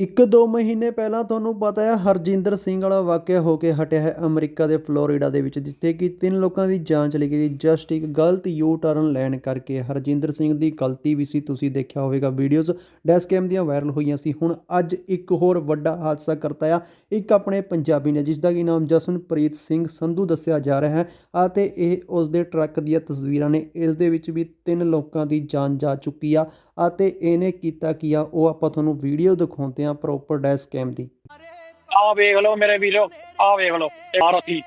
ਇੱਕ ਦੋ ਮਹੀਨੇ ਪਹਿਲਾਂ ਤੁਹਾਨੂੰ ਪਤਾ ਹੈ, ਹਰਜਿੰਦਰ ਸਿੰਘ ਵਾਲਾ ਵਾਕਿਆ ਹੋ ਕੇ ਹਟਿਆ ਹੈ ਅਮਰੀਕਾ ਦੇ ਫਲੋਰੀਡਾ ਦੇ ਵਿੱਚ, ਜਿੱਥੇ ਕਿ ਤਿੰਨ ਲੋਕਾਂ ਦੀ ਜਾਨ ਚਲੀ ਗਈ। ਜਸਟ ਇੱਕ ਗਲਤ ਯੂ ਟਰਨ ਲੈਣ ਕਰਕੇ ਹਰਜਿੰਦਰ ਸਿੰਘ ਦੀ ਗਲਤੀ ਵੀ ਸੀ, ਤੁਸੀਂ ਦੇਖਿਆ ਹੋਵੇਗਾ ਵੀਡੀਓਜ਼। ਡੈਸਕੈਮ ਦੀਆਂ ਵਾਇਰਲ ਹੋਈਆਂ ਸੀ। ਹੁਣ ਅੱਜ ਇੱਕ ਹੋਰ ਵੱਡਾ ਹਾਦਸਾ ਕਰਤਾ ਆ। ਇੱਕ ਆਪਣੇ ਪੰਜਾਬੀ ਨੇ ਜਿਸ ਦਾ ਕੀ ਨਾਮ ਜਸਨਪ੍ਰੀਤ ਸਿੰਘ ਸੰਧੂ ਦੱਸਿਆ ਜਾ ਰਿਹਾ ਹੈ ਅਤੇ ਇਹ ਉਸ ਦੇ ਟਰੱਕ ਦੀਆਂ ਤਸਵੀਰਾਂ ਨੇ। ਇਸ ਦੇ ਵਿੱਚ ਵੀ ਤਿੰਨ ਲੋਕਾਂ ਦੀ ਜਾਨ ਜਾ ਚੁੱਕੀ ਆ ਅਤੇ ਇਹਨੇ ਕੀਤਾ ਕੀ ਆ, ਉਹ ਆਪਾਂ ਤੁਹਾਨੂੰ ਵੀਡੀਓ ਦਿਖਾਉਂਦੇ ਆ ਪ੍ਰੋਪਰ ਡੈਸ ਕੈਮ ਦੀ। ਆ ਵੇਖ ਲਓ ਮੇਰੇ ਵੀਰੋ ਆ ਵੇਖ ਲਓ, ਇਹ ਮਾਰੂਤੀ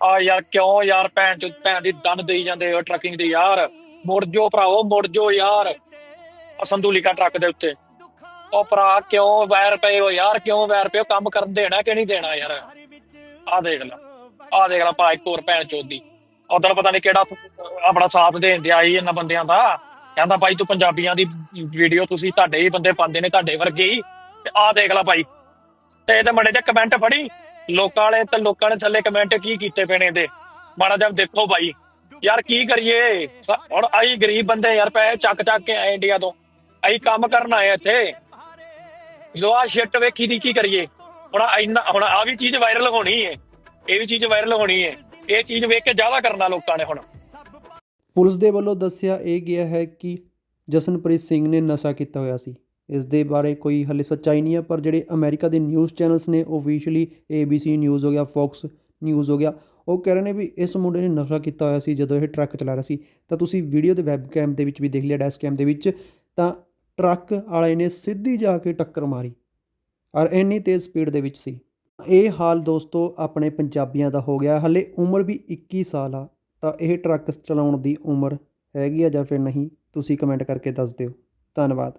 ਆ ਯਾਰ ਕਿਉਂ ਯਾਰ ਭੈਣ ਚ ਭੈਣ ਦੀ ਦੰਦ ਦੇਈ ਜਾਂਦੇ ਹੋ ਟਰੱਕਿੰਗ ਦੀ ਯਾਰ। ਮੁੜ ਜੋ ਭਰਾਓ ਮੁੜ ਜੋ ਯਾਰ। ਸੰਦੂਲਿਕਾ ਟਰੱਕ ਦੇ ਉੱਤੇ। ਉਹ ਭਰਾ ਕਿਉਂ ਵੈਰ ਪਏ ਹੋ ਯਾਰ? ਕਿਉਂ ਵੈਰ ਪਏ ਹੋ? ਕੰਮ ਕਰਨ ਦੇਣਾ ਕਿ ਨਹੀਂ ਦੇਣਾ ਯਾਰ? ਆ ਦੇਖ ਲੈ ਆ ਦੇਖ ਲੈ ਭਾ ਇੱਕ ਹੋਰ ਭੈਣ ਚੋਦੀ ਉਧਰ ਪਤਾ ਨਹੀਂ ਕਿਹੜਾ ਆਪਣਾ ਸਾਥ ਦੇਣ ਦਿਆ ਸੀ ਇਹਨਾਂ ਬੰਦਿਆਂ ਦਾ। ਕਹਿੰਦਾ ਭਾਈ ਤੂੰ ਪੰਜਾਬੀਆਂ ਦੀ ਵੀਡੀਓ ਤੁਸੀਂ ਤੁਹਾਡੇ ਹੀ ਬੰਦੇ ਪਾਉਂਦੇ ਨੇ, ਤੁਹਾਡੇ ਵਰਗੇ ਹੀ। ਤੇ ਆ ਦੇਖ ਲੈ ਭਾਈ। ਤੇ ਇਹਦੇ ਮੜੇ ਤੇ ਕਮੈਂਟ ਫੜੀ। ਲੋਕਾਂ ਵਾਲੇ ਤੇ ਲੋਕਾਂ ਨੇ ਥੱਲੇ ਕਮੈਂਟ ਕੀ ਕੀਤੇ ਪਏ ਨੇ ਮਾੜਾ ਜਿਹਾ ਦੇਖੋ ਭਾਈ। ਯਾਰ ਕੀ ਕਰੀਏ? ਹੁਣ ਆਈ ਗਰੀਬ ਬੰਦੇ ਯਾਰ ਪੈਸੇ ਚੱਕ ਚੱਕ ਕੇ ਆਏ ਇੰਡੀਆ ਤੋਂ। ਆਈ ਕੰਮ ਕਰਨ ਆਏ ਇੱਥੇ। ਜੋ ਆ ਸ਼ਿਟ ਵੇਖੀ ਦੀ ਕੀ ਕਰੀਏ? ਹੁਣ ਇੰਨਾ ਹੁਣ ਆ ਵੀ ਚੀਜ਼ ਵਾਇਰਲ ਹੋਣੀ ਹੈ ਇਹ ਵੀ ਚੀਜ਼ ਵਾਇਰਲ ਹੋਣੀ ਹੈ ਇਹ ਚੀਜ਼ ਵੇਖ ਕੇ ਜ਼ਿਆਦਾ ਕਰਨਾ ਲੋਕਾਂ ਨੇ ਹੁਣ। ਪੁਲਿਸ ਦੇ ਵੱਲੋਂ ਦੱਸਿਆ ਇਹ ਗਿਆ ਹੈ ਕਿ ਜਸਨਪ੍ਰੀਤ ਸਿੰਘ ਨੇ ਨਸ਼ਾ ਕੀਤਾ ਹੋਇਆ ਸੀ। ਇਸ ਦੇ ਬਾਰੇ ਕੋਈ ਹਾਲੇ ਸੱਚਾਈ ਨਹੀਂ ਹੈ, ਪਰ ਜਿਹੜੇ ਅਮਰੀਕਾ ਦੇ ਨਿਊਜ਼ ਚੈਨਲਸ ਨੇ ਓਫੀਸ਼ੀਅਲੀ ਸੀ ਨਿਊਜ਼ ਹੋ ਗਿਆ ਫੌਕਸ ਨਿਊਜ਼ ਹੋ ਗਿਆ, ਉਹ ਕਹਿ ਰਹੇ ਨੇ ਵੀ ਇਸ ਮੁੰਡੇ ਨੇ ਨਸ਼ਾ ਕੀਤਾ ਹੋਇਆ ਸੀ ਜਦੋਂ ਇਹ ਟਰੱਕ ਚਲਾ ਰਿਹਾ ਸੀ। ਤਾਂ ਤੁਸੀਂ ਵੀਡੀਓ ਦੇ ਵੈਬਕੈਮ ਦੇ ਵਿੱਚ ਵੀ ਦੇਖ ਲਿਆ ਡੈਸ ਕੈਮ ਦੇ ਵਿੱਚ, ਤਾਂ ਟਰੱਕ ਵਾਲੇ ਨੇ ਸਿੱਧੀ ਜਾ ਕੇ ਟੱਕਰ ਮਾਰੀ ਔਰ ਇੰਨੀ ਤੇਜ਼ ਸਪੀਡ ਦੇ ਵਿੱਚ ਸੀ। ਇਹ ਹਾਲ ਦੋਸਤੋ ਆਪਣੇ ਪੰਜਾਬੀਆਂ ਦਾ ਹੋ ਗਿਆ। ਹਲੇ ਉਮਰ ਵੀ 21 ਸਾਲ ਆ, ਤਾਂ ਇਹ ਟਰੱਕ ਚਲਾਉਣ ਦੀ ਉਮਰ ਹੈਗੀ ਆ ਜਾਂ ਫਿਰ ਨਹੀਂ, ਤੁਸੀਂ ਕਮੈਂਟ ਕਰਕੇ ਦੱਸ ਦਿਓ। ਧੰਨਵਾਦ।